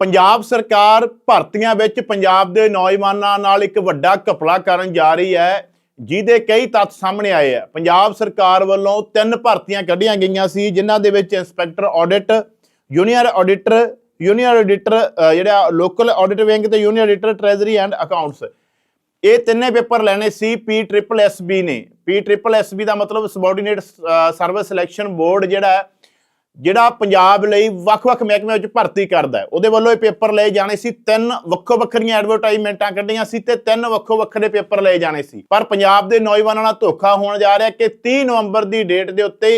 ਪੰਜਾਬ ਸਰਕਾਰ ਭਰਤੀਆਂ ਵਿੱਚ ਪੰਜਾਬ ਦੇ ਨੌਜਵਾਨਾਂ ਨਾਲ ਇੱਕ ਵੱਡਾ ਘਪਲਾ ਕਰਨ ਜਾ ਰਹੀ ਹੈ, ਜਿਹਦੇ ਕਈ ਤੱਥ ਸਾਹਮਣੇ ਆਏ ਆ। ਪੰਜਾਬ ਸਰਕਾਰ ਵੱਲੋਂ ਤਿੰਨ ਭਰਤੀਆਂ ਕੱਢੀਆਂ ਗਈਆਂ ਸੀ, ਜਿਨ੍ਹਾਂ ਦੇ ਵਿੱਚ inspector audit junior auditor junior auditor ਜਿਹੜਾ ਲੋਕਲ ਆਡਿਟ ਵਿੰਗ ਤੇ junior auditor, treasury and accounts. ਇਹ ਤਿੰਨੇ ਪੇਪਰ ਲੈਣੇ ਸੀ ਪੀ ਟ੍ਰਿਪਲ ਐਸ ਬੀ ਨੇ। ਪੀ ਟ੍ਰਿਪਲ ਐਸ ਬੀ ਦਾ ਮਤਲਬ ਸਬੋਰਡੀਨੇਟ ਸਰਵਿਸ ਸਿਲੈਕਸ਼ਨ ਬੋਰਡ ਜਿਹੜਾ ਜਿਹੜਾ ਪੰਜਾਬ ਲਈ ਵੱਖ-ਵੱਖ ਮਹਿਕਮਿਆਂ ਵਿੱਚ ਭਰਤੀ ਕਰਦਾ ਹੈ, ਉਹਦੇ ਵੱਲੋਂ ਇਹ ਪੇਪਰ ਲਏ ਜਾਣੇ ਸੀ, ਤਿੰਨ ਵੱਖੋ ਵੱਖਰੀਆਂ ਐਡਵਰਟਾਈਜ਼ਮੈਂਟਾਂ ਕੱਢੀਆਂ ਸੀ ਤੇ ਤਿੰਨ ਵੱਖੋ ਵੱਖਰੇ ਪੇਪਰ ਲਏ ਜਾਣੇ ਸੀ। ਪਰ ਪੰਜਾਬ ਦੇ ਨੌਜਵਾਨਾਂ ਨਾਲ ਧੋਖਾ ਹੋਣ ਜਾ ਰਿਹਾ ਕਿ 30 ਨਵੰਬਰ ਦੀ ਡੇਟ ਦੇ ਉੱਤੇ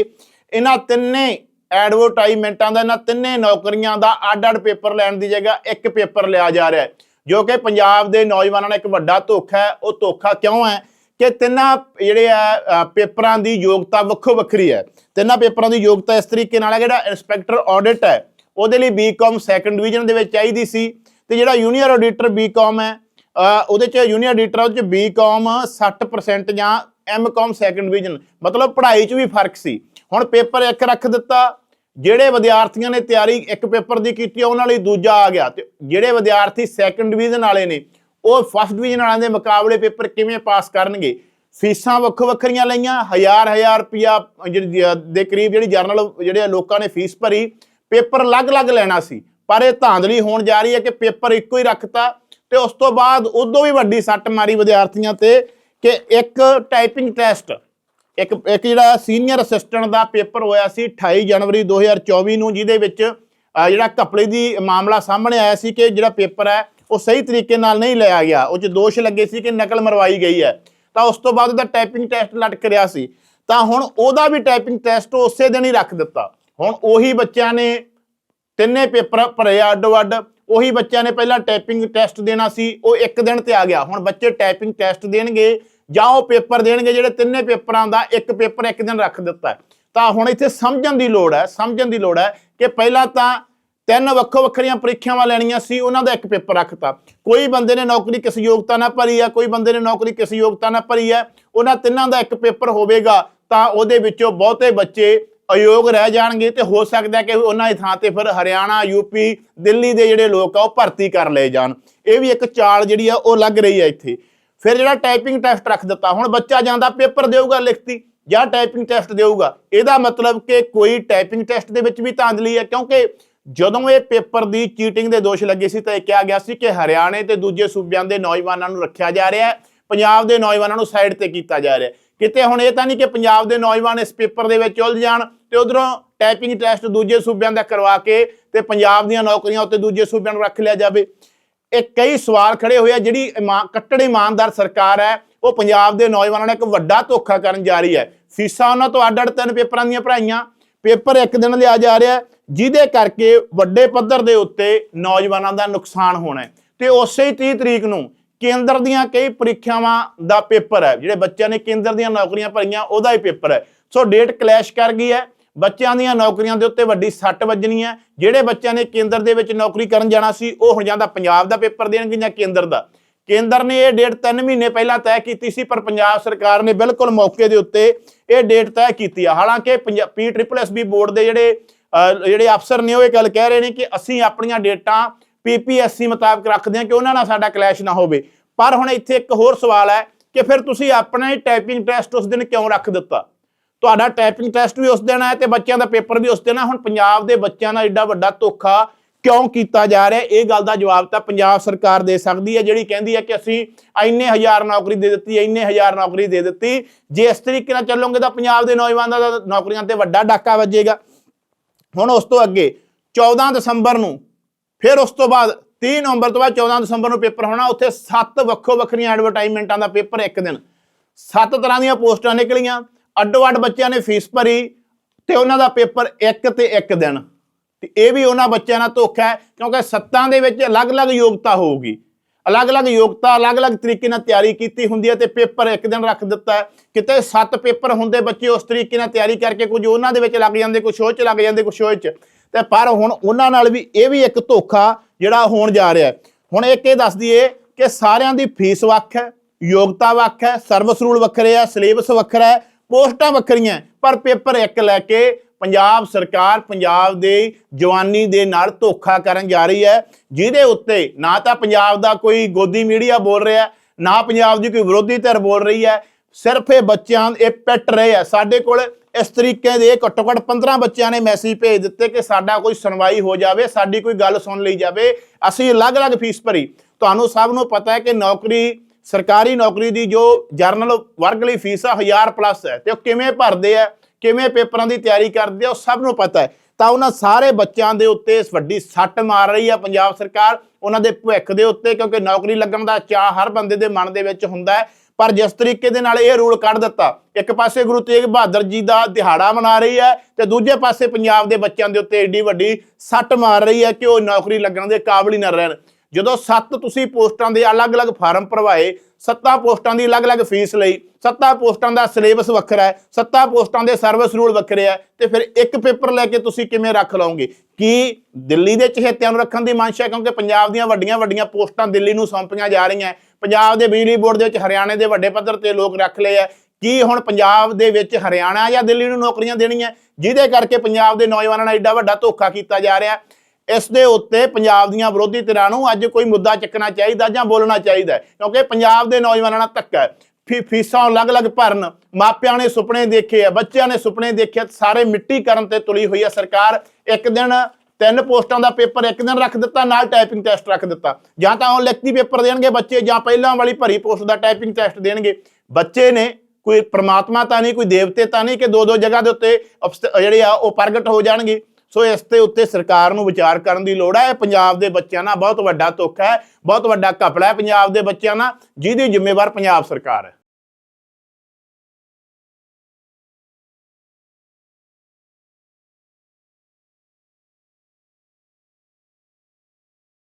ਇਹਨਾਂ ਤਿੰਨੇ ਐਡਵਰਟਾਈਜ਼ਮੈਂਟਾਂ ਦਾ, ਇਹਨਾਂ ਤਿੰਨੇ ਨੌਕਰੀਆਂ ਦਾ ਅੱਡ-ਅੱਡ ਪੇਪਰ ਲੈਣ ਦੀ ਜਗ੍ਹਾ ਇੱਕ ਪੇਪਰ ਲਿਆ ਜਾ ਰਿਹਾ ਹੈ, ਜੋ ਕਿ ਪੰਜਾਬ ਦੇ ਨੌਜਵਾਨਾਂ ਨਾਲ ਇੱਕ ਵੱਡਾ ਧੋਖਾ ਹੈ। ਉਹ ਧੋਖਾ ਕਿਉਂ ਹੈ? ਕਿ ਤਿੰਨਾਂ ਜਿਹੜੇ ਆ ਪੇਪਰਾਂ ਦੀ ਯੋਗਤਾ ਵੱਖੋ ਵੱਖਰੀ ਹੈ। ਤਿੰਨਾਂ ਪੇਪਰਾਂ ਦੀ ਯੋਗਤਾ ਇਸ ਤਰੀਕੇ ਨਾਲ ਹੈ, ਜਿਹੜਾ ਇੰਸਪੈਕਟਰ ਆਡਿਟ ਹੈ, ਉਹਦੇ ਲਈ ਬੀਕਾਮ ਸੈਕੰਡ ਡਿਵੀਜ਼ਨ ਦੇ ਵਿੱਚ ਚਾਹੀਦੀ ਸੀ ਤੇ ਜਿਹੜਾ ਜੂਨੀਅਰ ਆਡੀਟਰ ਬੀਕਾਮ ਹੈ ਉਹਦੇ ਚ ਜੂਨੀਅਰ ਆਡੀਟਰ ਉਹਦੇ ਚ ਬੀਕਾਮ 60% ਜਾਂ ਐਮਕਾਮ ਸੈਕੰਡ ਡਿਵੀਜ਼ਨ ਮਤਲਬ ਪੜ੍ਹਾਈ 'ਚ ਵੀ ਫ਼ਰਕ ਸੀ। ਹੁਣ ਪੇਪਰ ਇੱਕ ਰੱਖ ਦਿੱਤਾ, ਜਿਹੜੇ ਵਿਦਿਆਰਥੀਆਂ ਨੇ ਤਿਆਰੀ ਇੱਕ ਪੇਪਰ ਦੀ ਕੀਤੀ, ਉਹਨਾਂ ਲਈ ਦੂਜਾ ਆ ਗਿਆ। ਤੇ ਜਿਹੜੇ ਵਿਦਿਆਰਥੀ ਸੈਕੰਡ ਡਿਵੀਜ਼ਨ ਵਾਲੇ ਨੇ ਉਹ ਫਸਟ ਡਿਵੀਜ਼ਨ ਵਾਲਿਆਂ ਦੇ ਮੁਕਾਬਲੇ ਪੇਪਰ ਕਿਵੇਂ ਪਾਸ ਕਰਨਗੇ? ਫੀਸਾਂ ਵੱਖੋ ਵੱਖਰੀਆਂ ਲਈਆਂ, ਹਜ਼ਾਰ ਹਜ਼ਾਰ ਰੁਪਿਆ ਜਿਹੜੀ ਦੇ ਕਰੀਬ ਜਿਹੜੀ ਜਰਨਲ ਜਿਹੜੇ ਲੋਕਾਂ ਨੇ ਫੀਸ ਭਰੀ ਪੇਪਰ ਅਲੱਗ-ਅਲੱਗ ਲੈਣਾ ਸੀ। ਪਰ ਇਹ ਧਾਂਦਲੀ ਹੋਣ ਜਾ ਰਹੀ ਹੈ ਕਿ ਪੇਪਰ ਇੱਕੋ ਹੀ ਰੱਖਤਾ ਤੇ ਉਸ ਤੋਂ ਬਾਅਦ ਉਦੋਂ ਵੀ ਵੱਡੀ ਸੱਟ ਮਾਰੀ ਵਿਦਿਆਰਥੀਆਂ ਤੇ ਕਿ ਇੱਕ ਟਾਈਪਿੰਗ ਟੈਸਟ ਇੱਕ ਇੱਕ ਜਿਹੜਾ ਸੀਨੀਅਰ ਅਸਿਸਟੈਂਟ ਦਾ ਪੇਪਰ ਹੋਇਆ ਸੀ 28 ਜਨਵਰੀ 2024 ਨੂੰ, ਜਿਹਦੇ ਵਿੱਚ ਜਿਹੜਾ ਘਪਲੇ ਦੀ ਮਾਮਲਾ ਸਾਹਮਣੇ ਆਇਆ ਸੀ ਕਿ ਜਿਹੜਾ ਪੇਪਰ ਹੈ ਉਹ ਸਹੀ ਤਰੀਕੇ ਨਾਲ ਨਹੀਂ ਲਿਆ ਗਿਆ। ਉਹ 'ਚ ਦੋਸ਼ ਲੱਗੇ ਸੀ ਕਿ ਨਕਲ ਮਰਵਾਈ ਗਈ ਹੈ। ਤਾਂ ਉਸ ਤੋਂ ਬਾਅਦ ਉਹਦਾ ਟਾਈਪਿੰਗ ਟੈਸਟ ਲਟਕ ਰਿਹਾ ਸੀ। ਤਾਂ ਹੁਣ ਉਹਦਾ ਵੀ ਟਾਈਪਿੰਗ ਟੈਸਟ ਉਸੇ ਦਿਨ ਹੀ ਰੱਖ ਦਿੱਤਾ। ਹੁਣ ਉਹੀ ਬੱਚਿਆਂ ਨੇ ਤਿੰਨੇ ਪੇਪਰ ਭਰੇ ਅੱਡੋ ਅੱਡ। ਉਹੀ ਬੱਚਿਆਂ ਨੇ ਪਹਿਲਾਂ ਟਾਈਪਿੰਗ ਟੈਸਟ ਦੇਣਾ ਸੀ, ਉਹ ਇੱਕ ਦਿਨ ਤੇ ਆ ਗਿਆ। ਹੁਣ ਬੱਚੇ ਟਾਈਪਿੰਗ ਟੈਸਟ ਦੇਣਗੇ ਜਾਂ ਉਹ ਪੇਪਰ ਦੇਣਗੇ, ਜਿਹੜੇ ਤਿੰਨੇ ਪੇਪਰਾਂ ਦਾ ਇੱਕ ਪੇਪਰ ਇੱਕ ਦਿਨ ਰੱਖ ਦਿੱਤਾ। ਤਾਂ ਹੁਣ ਇੱਥੇ ਸਮਝਣ ਦੀ ਲੋੜ ਹੈ, ਸਮਝਣ ਦੀ ਲੋੜ ਹੈ ਕਿ ਪਹਿਲਾਂ ਤਾਂ ਤਿੰਨ ਵੱਖੋ ਵੱਖਰੀਆਂ ਪ੍ਰੀਖਿਆਵਾਂ ਲੈਣੀਆਂ ਸੀ, ਉਹਨਾਂ ਦਾ ਇੱਕ ਪੇਪਰ ਰੱਖਤਾ। ਕੋਈ ਬੰਦੇ ਨੇ ਨੌਕਰੀ ਕਿਸ ਯੋਗਤਾ ਨਾਲ ਭਰੀ ਆ, ਕੋਈ ਬੰਦੇ ਨੇ ਨੌਕਰੀ ਕਿਸ ਯੋਗਤਾ ਨਾਲ ਭਰੀ ਹੈ ਉਹਨਾਂ ਤਿੰਨਾਂ ਦਾ ਇੱਕ ਪੇਪਰ ਹੋਵੇਗਾ, ਤਾਂ ਉਹਦੇ ਵਿੱਚੋਂ ਬਹੁਤੇ ਬੱਚੇ ਅਯੋਗ ਰਹਿ ਜਾਣਗੇ ਤੇ ਹੋ ਸਕਦਾ ਕਿ ਉਹਨਾਂ ਦੀ ਥਾਂ ਤੇ ਫਿਰ ਹਰਿਆਣਾ ਯੂਪੀ ਦਿੱਲੀ ਦੇ ਜਿਹੜੇ ਲੋਕ ਆ, ਉਹ ਭਰਤੀ ਕਰ ਲਏ ਜਾਣ। ਇਹ ਵੀ ਇੱਕ ਚਾਲ ਜਿਹੜੀ ਆ, ਉਹ ਲੱਗ ਰਹੀ ਹੈ ਇੱਥੇ। ਫਿਰ ਜਿਹੜਾ ਟਾਈਪਿੰਗ ਟੈਸਟ ਰੱਖ ਦਿੱਤਾ, ਹੁਣ ਬੱਚਾ ਜਾਂਦਾ ਪੇਪਰ ਦੇਊਗਾ ਲਿਖਤੀ, ਜਾਂ ਟਾਈਪਿੰਗ ਟੈਸਟ ਦੇਊਗਾ। ਇਹਦਾ ਮਤਲਬ ਕਿ ਕੋਈ ਟਾਈਪਿੰਗ ਟੈਸਟ ਦੇ ਵਿੱਚ ਵੀ ਧਾਂਦਲੀ ਹੈ ਕਿਉਂਕਿ ਜਦੋਂ ਇਹ ਪੇਪਰ ਦੀ ਚੀਟਿੰਗ ਦੇ ਦੋਸ਼ ਲੱਗੇ ਸੀ ਤਾਂ ਇਹ ਕਿਹਾ ਗਿਆ ਸੀ ਕਿ ਹਰਿਆਣੇ ਤੇ ਦੂਜੇ ਸੂਬਿਆਂ ਦੇ ਨੌਜਵਾਨਾਂ ਨੂੰ ਰੱਖਿਆ ਜਾ ਰਿਹਾ ਹੈ, ਪੰਜਾਬ ਦੇ ਨੌਜਵਾਨਾਂ ਨੂੰ ਸਾਈਡ ਤੇ ਕੀਤਾ ਜਾ ਰਿਹਾ ਕਿਤੇ ਹੁਣ ਇਹ ਤਾਂ ਨਹੀਂ ਕਿ ਪੰਜਾਬ ਦੇ ਨੌਜਵਾਨ ਇਸ ਪੇਪਰ ਦੇ ਵਿੱਚ ਉਲਝ ਜਾਣ ਤੇ ਉਧਰੋਂ ਟਾਈਪਿੰਗ ਟੈਸਟ ਦੂਜੇ ਸੂਬਿਆਂ ਦਾ ਕਰਵਾ ਕੇ ਤੇ ਪੰਜਾਬ ਦੀਆਂ ਨੌਕਰੀਆਂ ਉੱਤੇ ਦੂਜੇ ਸੂਬਿਆਂ ਨੂੰ ਰੱਖ ਲਿਆ ਜਾਵੇ। ਇਹ ਕਈ ਸਵਾਲ ਖੜੇ ਹੋਏ ਆ, ਜਿਹੜੀ ਇਮਾਨ ਕੱਟੜ ਇਮਾਨਦਾਰ ਸਰਕਾਰ ਹੈ, ਉਹ ਪੰਜਾਬ ਦੇ ਨੌਜਵਾਨਾਂ ਨਾਲ ਇੱਕ ਵੱਡਾ ਧੋਖਾ ਕਰਨ ਜਾ ਰਹੀ ਹੈ। ਫੀਸਾਂ ਉਹਨਾਂ ਤੋਂ ਅੱਡ-ਅੱਡ ਤਿੰਨ ਪੇਪਰਾਂ ਦੀਆਂ ਭਰਾਈਆਂ। ਪੇਪਰ ਇੱਕ ਦਿਨ ਲਿਆ ਜਾ ਰਿਹਾ ਜਿਹਦੇ ਕਰਕੇ ਵੱਡੇ ਪੱਧਰ ਦੇ ਉੱਤੇ ਨੌਜਵਾਨਾਂ ਦਾ ਨੁਕਸਾਨ ਹੋਣਾ ਹੈ। ਤੇ ਉਸੇ ਹੀ 30 ਤਰੀਕ ਨੂੰ ਕੇਂਦਰ ਦੀਆਂ ਕਈ ਪ੍ਰੀਖਿਆਵਾਂ ਦਾ ਪੇਪਰ ਹੈ। ਜਿਹੜੇ ਬੱਚਿਆਂ ਨੇ ਕੇਂਦਰ ਦੀਆਂ ਨੌਕਰੀਆਂ ਭਰੀਆਂ, ਉਹਦਾ ਹੀ ਪੇਪਰ ਹੈ। ਸੋ ਡੇਟ ਕਲੈਸ਼ ਕਰ ਗਈ ਹੈ। ਬੱਚਿਆਂ ਦੀਆਂ ਨੌਕਰੀਆਂ ਦੇ ਉੱਤੇ ਵੱਡੀ ਸੱਟ ਵੱਜਣੀ ਹੈ। ਜਿਹੜੇ ਬੱਚਿਆਂ ਨੇ ਕੇਂਦਰ ਦੇ ਵਿੱਚ ਨੌਕਰੀ ਕਰਨ ਜਾਣਾ ਸੀ, ਉਹ ਹੁਣ ਜਾਂਦਾ ਪੰਜਾਬ ਦਾ ਪੇਪਰ ਦੇਣਗੇ ਜਾਂ ਕੇਂਦਰ ਦਾ। ਕੇਂਦਰ ਨੇ ਇਹ ਡੇਟ 3 ਮਹੀਨੇ ਪਹਿਲਾਂ ਤੈਅ ਕੀਤੀ ਸੀ, ਪਰ ਪੰਜਾਬ ਸਰਕਾਰ ਨੇ ਬਿਲਕੁਲ ਮੌਕੇ ਦੇ ਉੱਤੇ ਇਹ ਡੇਟ ਤੈਅ ਕੀਤੀ ਆ। ਹਾਲਾਂਕਿ P triple S B board ਦੇ ਜਿਹੜੇ ਜਿਹੜੇ ਅਫਸਰ ਨੇ ਉਹ ਇਹ ਗੱਲ ਕਹਿ ਰਹੇ ਨੇ ਕਿ ਅਸੀਂ ਆਪਣੀਆਂ ਡੇਟਾਂ ਪੀਪੀਐਸਸੀ ਮੁਤਾਬਕ ਰੱਖਦੇ ਹਾਂ ਕਿ ਉਹਨਾਂ ਨਾਲ ਸਾਡਾ ਕਲੈਸ਼ ਨਾ ਹੋਵੇ। ਪਰ ਹੁਣ ਇੱਥੇ ਇੱਕ ਹੋਰ ਸਵਾਲ ਹੈ ਕਿ ਫਿਰ ਤੁਸੀਂ ਆਪਣਾ ਹੀ ਟਾਈਪਿੰਗ ਟੈਸਟ ਉਸ ਦਿਨ ਕਿਉਂ ਰੱਖ ਦਿੱਤਾ? ਤੁਹਾਡਾ ਟਾਈਪਿੰਗ ਟੈਸਟ ਵੀ ਉਸ ਦਿਨ ਹੈ ਤੇ ਬੱਚਿਆਂ ਦਾ ਪੇਪਰ ਵੀ ਉਸ ਦਿਨ ਹੈ। ਹੁਣ ਪੰਜਾਬ ਦੇ ਬੱਚਿਆਂ ਨਾਲ ਐਡਾ ਵੱਡਾ ਧੋਖਾ ਕਿਉਂ ਕੀਤਾ ਜਾ ਰਿਹਾ? ਇਹ ਗੱਲ ਦਾ ਜਵਾਬ ਤਾਂ ਪੰਜਾਬ ਸਰਕਾਰ ਦੇ ਸਕਦੀ ਹੈ, ਜਿਹੜੀ ਕਹਿੰਦੀ ਹੈ ਕਿ ਅਸੀਂ ਇੰਨੇ ਹਜ਼ਾਰ ਨੌਕਰੀ ਦੇ ਦਿੱਤੀ, ਇੰਨੇ ਹਜ਼ਾਰ ਨੌਕਰੀ ਦੇ ਦਿੱਤੀ। ਜੇ ਇਸ ਤਰੀਕੇ ਨਾਲ ਚੱਲੋਗੇ ਤਾਂ ਪੰਜਾਬ ਦੇ ਨੌਜਵਾਨਾਂ ਦਾ ਨੌਕਰੀਆਂ ਤੇ ਵੱਡਾ ਡਾਕਾ ਵੱਜੇਗਾ। ਹੁਣ ਉਸ ਤੋਂ ਅੱਗੇ 14 ਦਸੰਬਰ ਨੂੰ, ਫਿਰ ਉਸ ਤੋਂ ਬਾਅਦ 30 ਨਵੰਬਰ ਤੋਂ ਬਾਅਦ 14 ਦਸੰਬਰ ਨੂੰ ਪੇਪਰ ਹੋਣਾ, ਉੱਥੇ ਸੱਤ ਵੱਖੋ ਵੱਖਰੀਆਂ ਐਡਵਰਟਾਈਜ਼ਮੈਂਟਾਂ ਦਾ ਪੇਪਰ ਇੱਕ ਦਿਨ। ਸੱਤ ਤਰ੍ਹਾਂ ਦੀਆਂ ਪੋਸਟਾਂ ਨਿਕਲੀਆਂ, ਅੱਡੋ ਅੱਡ ਬੱਚਿਆਂ ਨੇ ਫੀਸ ਭਰੀ ਤੇ ਉਹਨਾਂ ਦਾ ਪੇਪਰ ਇੱਕ ਤੇ ਇੱਕ ਦਿਨ। ਤੇ ਇਹ ਵੀ ਉਹਨਾਂ ਬੱਚਿਆਂ ਨਾਲ ਧੋਖਾ ਹੈ, ਕਿਉਂਕਿ ਸੱਤਾਂ ਦੇ ਵਿੱਚ ਅਲੱਗ-ਅਲੱਗ ਯੋਗਤਾ ਹੋਊਗੀ। ਅਲੱਗ-ਅਲੱਗ ਯੋਗਤਾ, ਅਲੱਗ-ਅਲੱਗ ਤਰੀਕੇ ਨਾਲ ਤਿਆਰੀ ਕੀਤੀ ਹੁੰਦੀ ਹੈ ਤੇ ਪੇਪਰ ਇੱਕ ਦਿਨ ਰੱਖ ਦਿੱਤਾ ਹੈ। ਕਿਤੇ ਸੱਤ ਪੇਪਰ ਹੁੰਦੇ ਬੱਚੇ ਉਸ ਤਰੀਕੇ ਨਾਲ ਤਿਆਰੀ ਕਰਕੇ ਕੁਝ ਉਹਨਾਂ ਦੇ ਵਿੱਚ ਲੱਗ ਜਾਂਦੇ, ਕੁਝ ਉਹ ਚ ਲੱਗ ਜਾਂਦੇ, ਕੁਝ ਉਹ ਚ। ਤੇ ਪਰ ਹੁਣ ਉਹਨਾਂ ਨਾਲ ਵੀ ਇਹ ਵੀ ਇੱਕ ਧੋਖਾ ਜਿਹੜਾ ਹੋਣ ਜਾ ਰਿਹਾ ਹੁਣ ਇੱਕ ਇਹ ਦੱਸ ਦਈਏ ਕਿ ਸਾਰਿਆਂ ਦੀ ਫੀਸ ਵੱਖ ਹੈ, ਯੋਗਤਾ ਵੱਖ ਹੈ, ਸਰਵਿਸ ਰੂਲ ਵੱਖਰੇ ਆ ਸਿਲੇਬਸ ਵੱਖਰਾ ਹੈ, ਪੋਸਟਾਂ ਵੱਖਰੀਆਂ ਪਰ ਪੇਪਰ ਇੱਕ ਲੈ ਕੇ ਪੰਜਾਬ ਸਰਕਾਰ ਪੰਜਾਬ ਦੇ ਜਵਾਨੀ ਦੇ ਨਾਲ ਧੋਖਾ ਕਰਨ ਜਾ ਰਹੀ ਹੈ। ਜਿਹਦੇ ਉੱਤੇ ਨਾ ਤਾਂ ਪੰਜਾਬ ਦਾ ਕੋਈ ਗੋਦੀ ਮੀਡੀਆ ਬੋਲ ਰਿਹਾ, ਨਾ ਪੰਜਾਬ ਦੀ ਕੋਈ ਵਿਰੋਧੀ ਧਿਰ ਬੋਲ ਰਹੀ ਹੈ। ਸਿਰਫ ਇਹ ਬੱਚਿਆਂ ਇਹ ਪਿੱਟ ਰਹੇ ਆ। ਸਾਡੇ ਕੋਲ ਇਸ ਤਰੀਕੇ ਦੇ ਘੱਟੋ ਘੱਟ 15 ਬੱਚਿਆਂ ਨੇ ਮੈਸੇਜ ਭੇਜ ਦਿੱਤੇ ਕਿ ਸਾਡਾ ਕੋਈ ਸੁਣਵਾਈ ਹੋ ਜਾਵੇ, ਸਾਡੀ ਕੋਈ ਗੱਲ ਸੁਣ ਲਈ ਜਾਵੇ। ਅਸੀਂ ਅਲੱਗ-ਅਲੱਗ ਫੀਸ ਭਰੀ। ਤੁਹਾਨੂੰ ਸਭ ਨੂੰ ਪਤਾ ਹੈ ਕਿ ਨੌਕਰੀ, ਸਰਕਾਰੀ ਨੌਕਰੀ ਦੀ ਜੋ ਜਰਨਲ ਵਰਗ ਲਈ ਫੀਸ ਆ 1000 ਪਲੱਸ ਹੈ ਤੇ ਉਹ ਕਿਵੇਂ ਭਰਦੇ ਆ? ਕਿਵੇਂ ਪੇਪਰਾਂ ਦੀ ਤਿਆਰੀ ਕਰਦੇ ਆ, ਉਹ ਸਭ ਨੂੰ ਪਤਾ ਹੈ। ਤਾਂ ਉਹਨਾਂ ਸਾਰੇ ਬੱਚਿਆਂ ਦੇ ਉੱਤੇ ਇਸ ਵੱਡੀ ਸੱਟ ਮਾਰ ਰਹੀ ਆ ਪੰਜਾਬ ਸਰਕਾਰ। ਉਹਨਾਂ ਦੇ ਭਵਿੱਖ ਦੇ ਉੱਤੇ ਕਿਉਂਕਿ ਨੌਕਰੀ ਲੱਗਣ ਦਾ ਚਾਹ ਹਰ ਬੰਦੇ ਦੇ ਮਨ ਦੇ ਵਿੱਚ ਹੁੰਦਾ ਹੈ। ਪਰ ਜਿਸ ਤਰੀਕੇ ਦੇ ਨਾਲ ਇਹ ਰੂਲ ਕੱਢ ਦਿੱਤਾ, ਇੱਕ ਪਾਸੇ ਗੁਰੂ ਤੇਗ ਬਹਾਦਰ ਜੀ ਦਾ ਦਿਹਾੜਾ ਮਨਾ ਰਹੀ ਹੈ ਤੇ ਦੂਜੇ ਪਾਸੇ ਪੰਜਾਬ ਦੇ ਬੱਚਿਆਂ ਦੇ ਉੱਤੇ ਏਡੀ ਵੱਡੀ ਸੱਟ ਮਾਰ ਰਹੀ ਹੈ ਕਿ ਉਹ ਨੌਕਰੀ ਲੱਗਣ ਦੇ ਕਾਬਲ ਹੀ ਨਾ ਰਹਿਣ। ਜਦੋਂ ਸੱਤ ਤੁਸੀਂ ਪੋਸਟਾਂ ਦੇ ਅਲੱਗ-ਅਲੱਗ ਫਾਰਮ ਭਰਵਾਏ, ਸੱਤਾਂ ਪੋਸਟਾਂ ਦੀ ਅਲੱਗ-ਅਲੱਗ ਫੀਸ ਲਈ, ਸੱਤਾਂ ਪੋਸਟਾਂ ਦਾ ਸਿਲੇਬਸ ਵੱਖਰਾ ਹੈ, ਸੱਤਾਂ ਪੋਸਟਾਂ ਦੇ ਸਰਵਿਸ ਰੂਲ ਵੱਖਰੇ ਹੈ, ਤੇ ਫਿਰ ਇੱਕ ਪੇਪਰ ਲੈ ਕੇ ਤੁਸੀਂ ਕਿਵੇਂ ਰੱਖ ਲਓਗੇ? ਕੀ ਦਿੱਲੀ ਦੇ ਚਹੇਤਿਆਂ ਨੂੰ ਰੱਖਣ ਦੀ ਮੰਸ਼ਾ ਹੈ? ਕਿਉਂਕਿ ਪੰਜਾਬ ਦੀਆਂ ਵੱਡੀਆਂ-ਵੱਡੀਆਂ ਪੋਸਟਾਂ ਦਿੱਲੀ ਨੂੰ ਸੌਂਪੀਆਂ ਜਾ ਰਹੀਆਂ ਪੰਜਾਬ ਦੇ ਬਿਜਲੀ ਬੋਰਡ ਦੇ ਵਿੱਚ ਹਰਿਆਣੇ ਦੇ ਵੱਡੇ ਪੱਧਰ ਤੇ ਲੋਕ ਰੱਖ ਲਏ ਆ ਕੀ ਹੁਣ ਪੰਜਾਬ ਦੇ ਵਿੱਚ ਹਰਿਆਣਾ ਜਾਂ ਦਿੱਲੀ ਨੂੰ ਨੌਕਰੀਆਂ ਦੇਣੀਆਂ ਜਿਹਦੇ ਕਰਕੇ ਪੰਜਾਬ ਦੇ ਨੌਜਵਾਨਾਂ ਨਾਲ ਐਡਾ ਵੱਡਾ ਧੋਖਾ ਕੀਤਾ ਜਾ ਰਿਹਾ ਇਸ ਦੇ ਉੱਤੇ ਪੰਜਾਬ ਦੀਆਂ ਵਿਰੋਧੀ ਧਿਰਾਂ ਨੂੰ ਅੱਜ ਕੋਈ ਮੁੱਦਾ ਚੱਕਣਾ ਚਾਹੀਦਾ ਜਾਂ ਬੋਲਣਾ ਚਾਹੀਦਾ ਕਿਉਂਕਿ ਪੰਜਾਬ ਦੇ ਨੌਜਵਾਨਾਂ ਨਾਲ ਧੱਕਾ ਹੈ। ਫੀ- ਫੀਸਾਂ ਅਲੱਗ-ਅਲੱਗ ਭਰਨ ਮਾਪਿਆਂ ਨੇ ਸੁਪਨੇ ਦੇਖੇ ਆ ਬੱਚਿਆਂ ਨੇ ਸੁਪਨੇ ਦੇਖੇ ਆ, ਸਾਰੇ ਮਿੱਟੀ ਕਰਨ ਤੇ ਤੁਲੀ ਹੋਈ ਹੈ ਸਰਕਾਰ। ਇੱਕ ਦਿਨ ਤਿੰਨ ਪੋਸਟਾਂ ਦਾ ਪੇਪਰ ਇੱਕ ਦਿਨ ਰੱਖ ਦਿੱਤਾ ਨਾਲ ਟਾਈਪਿੰਗ ਟੈਸਟ ਰੱਖ ਦਿੱਤਾ। ਜਾਂ ਤਾਂ ਉਹ ਲਿਖਤੀ ਪੇਪਰ ਦੇਣਗੇ ਬੱਚੇ ਜਾਂ ਪਹਿਲਾਂ ਵਾਲੀ ਭਰੀ ਪੋਸਟ ਦਾ ਟਾਈਪਿੰਗ ਟੈਸਟ ਦੇਣਗੇ। ਬੱਚੇ ਨੇ ਕੋਈ ਪ੍ਰਮਾਤਮਾ ਤਾਂ ਨਹੀਂ ਕੋਈ ਦੇਵਤੇ ਤਾਂ ਨਹੀਂ ਕਿ ਦੋ ਦੋ ਜਗ੍ਹਾ ਦੇ ਉੱਤੇ ਅਪਸ- ਜਿਹੜੇ ਆ ਉਹ ਪ੍ਰਗਟ ਹੋ ਜਾਣਗੇ। ਸੋ ਇਸ ਦੇ ਉੱਤੇ ਸਰਕਾਰ ਨੂੰ ਵਿਚਾਰ ਕਰਨ ਦੀ ਲੋੜ ਹੈ। ਇਹ ਪੰਜਾਬ ਦੇ ਬੱਚਿਆਂ ਨਾਲ ਬਹੁਤ ਵੱਡਾ ਧੋਖਾ ਹੈ, ਬਹੁਤ ਵੱਡਾ ਘਪਲਾ ਹੈ ਪੰਜਾਬ ਦੇ ਬੱਚਿਆਂ ਨਾਲ, ਜਿਹਦੀ ਜ਼ਿੰਮੇਵਾਰ ਪੰਜਾਬ ਸਰਕਾਰ ਹੈ।